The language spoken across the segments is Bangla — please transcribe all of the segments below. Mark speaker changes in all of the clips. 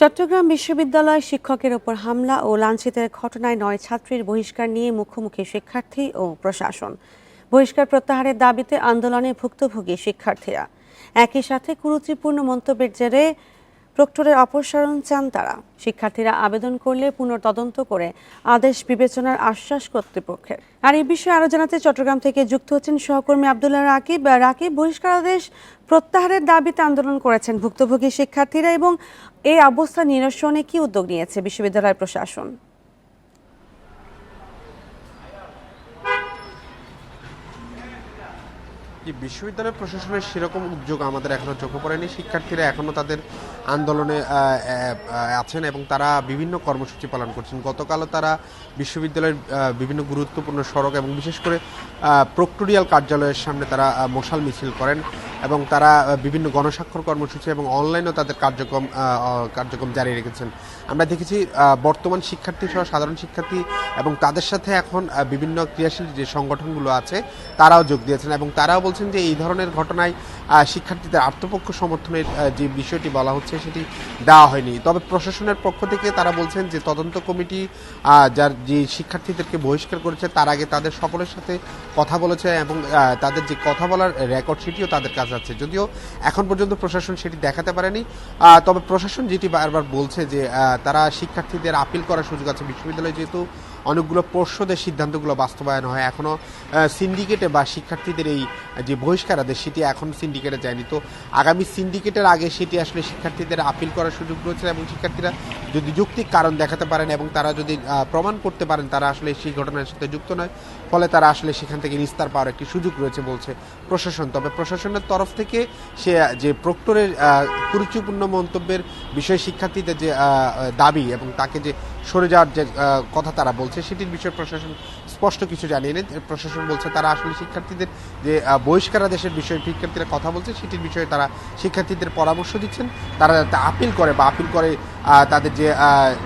Speaker 1: চট্টগ্রাম বিশ্ববিদ্যালয় শিক্ষকের ওপর হামলা ও লাঞ্ছিতের ঘটনায় নয় ছাত্রীর বহিষ্কার নিয়ে মুখোমুখি শিক্ষার্থী ও প্রশাসন। বহিষ্কার প্রত্যাহারের দাবিতে আন্দোলনে ভুক্তভোগী শিক্ষার্থীরা। একই সাথে কুরুচিপূর্ণ মন্তব্যের জেরে প্রক্টরের অপসারণ চান তারা। শিক্ষার্থীরা আবেদন করলে পুনর্তদন্ত করে আদেশ বিবেচনার আশ্বাস কর্তৃপক্ষের। আর এই বিষয়ে আরও জানাতে চট্টগ্রাম থেকে যুক্ত হচ্ছেন সহকর্মী আবদুল্লাহ রাকিব। রাকিব, বহিষ্কার আদেশ প্রত্যাহারের দাবিতে আন্দোলন করেছেন ভুক্তভোগী শিক্ষার্থীরা এবং এই অবস্থা নিরসনে কি উদ্যোগ নিয়েছে বিশ্ববিদ্যালয় প্রশাসন?
Speaker 2: বিশ্ববিদ্যালয় প্রশাসনের সেরকম উদ্যোগ আমাদের এখনও চোখে পড়েনি। শিক্ষার্থীরা এখনও তাদের আন্দোলনে আছেন এবং তারা বিভিন্ন কর্মসূচি পালন করছেন। গতকালও তারা বিশ্ববিদ্যালয়ের বিভিন্ন গুরুত্বপূর্ণ সড়ক এবং বিশেষ করে প্রক্টোরিয়াল কার্যালয়ের সামনে তারা মশাল মিছিল করেন। এবং তারা বিভিন্ন গণস্বাক্ষর কর্মসূচি এবং অনলাইনেও তাদের কার্যক্রম কার্যক্রম জারি রেখেছেন। আমরা দেখেছি বর্তমান শিক্ষার্থী সহ সাধারণ শিক্ষার্থী এবং তাদের সাথে এখন বিভিন্ন ক্রিয়াশীল যে সংগঠনগুলো আছে, তারাও যোগ দিয়েছেন এবং তারাও বলছেন যে এই ধরনের ঘটনায় শিক্ষার্থীদের আত্মপক্ষ সমর্থনের যে বিষয়টি বলা হচ্ছে সেটি দেওয়া হয়নি। তবে প্রশাসনের পক্ষ থেকে তারা বলছেন যে তদন্ত কমিটি যার যে শিক্ষার্থীদেরকে বহিষ্কার করেছে, তার আগে তাদের সকলের সাথে কথা বলেছে এবং তাদের যে কথা বলার রেকর্ড, সেটিও তাদের কাছে আছে। যদিও এখন পর্যন্ত প্রশাসন সেটি দেখাতে পারেনি। তবে প্রশাসন যেটি বারবার বলছে যে তারা শিক্ষার্থীদের আপিল করার সুযোগ আছে। বিশ্ববিদ্যালয় যেহেতু অনেকগুলো পর্ষদের সিদ্ধান্তগুলো বাস্তবায়ন হয়। এখনও সিন্ডিকেটে বা শিক্ষার্থীদের এই যে বহিষ্কার আদেশ, সেটি এখন সিন্ডিকেটে যায়নি। তো আগামী সিন্ডিকেটের আগে সেটি আসলে শিক্ষার্থীদের আপিল করার সুযোগ রয়েছে এবং শিক্ষার্থীরা যদি যৌক্তিক কারণ দেখাতে পারেন এবং তারা যদি প্রমাণ করতে পারেন, তারা আসলে সেই ঘটনার সাথে যুক্ত নয়। ফলে তারা আসলে সেখান থেকে নিস্তার পাওয়ার একটি সুযোগ রয়েছে বলছে প্রশাসন। তবে প্রশাসনের তরফ থেকে সে, যে প্রক্টরের কুরুচিপূর্ণ মন্তব্যের বিষয়ে শিক্ষার্থীদের যে দাবি এবং তাকে যে সরে যাওয়ার যে কথা তারা বলছে সেটির বিষয়ে প্রশাসন স্পষ্ট কিছু জানিয়ে প্রশাসন বলছে, তারা আসলে শিক্ষার্থীদের যে বহিষ্কারাদেশের বিষয়ে শিক্ষার্থীরা কথা বলছে, সেটির বিষয়ে তারা শিক্ষার্থীদের পরামর্শ দিচ্ছেন। তারা যাতে আপিল করে বা আপিল করে তাদের যে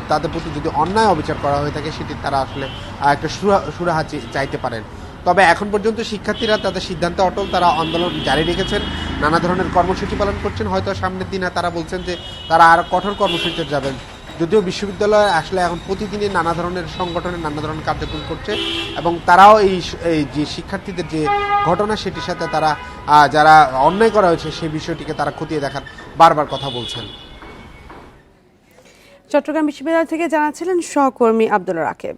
Speaker 2: তাদের প্রতি যদি অন্যায় অবিচার করা হয়ে থাকে, সেটি তারা আসলে একটা সুরা- সুরাহা চাইতে পারেন। তবে এখন পর্যন্ত শিক্ষার্থীরা তাদের সিদ্ধান্তে অটল, তারা আন্দোলন জারি রেখেছেন। নানা ধরনের কর্মসূচি পালন করছেন। হয়তো সামনের দিনে তারা বলছেন যে, তারা আর কঠোর কর্মসূচিতে যাবেন। যদিও বিশ্ববিদ্যালয় আসলে এখন প্রতিদিনই নানা ধরনের সংগঠনের নানা ধরনের কার্যক্রম করছে এবং তারাও এই এই যে শিক্ষার্থীদের যে ঘটনা সেটির সাথে তারা যারা অন্যায় করা হয়েছে সেই বিষয়টিকে তারা খতিয়ে দেখার বারবার কথা বলছেন।
Speaker 1: চট্টগ্রাম বিশ্ববিদ্যালয় থেকে জানাচ্ছিলেন সহকর্মী আব্দুল রাকেব।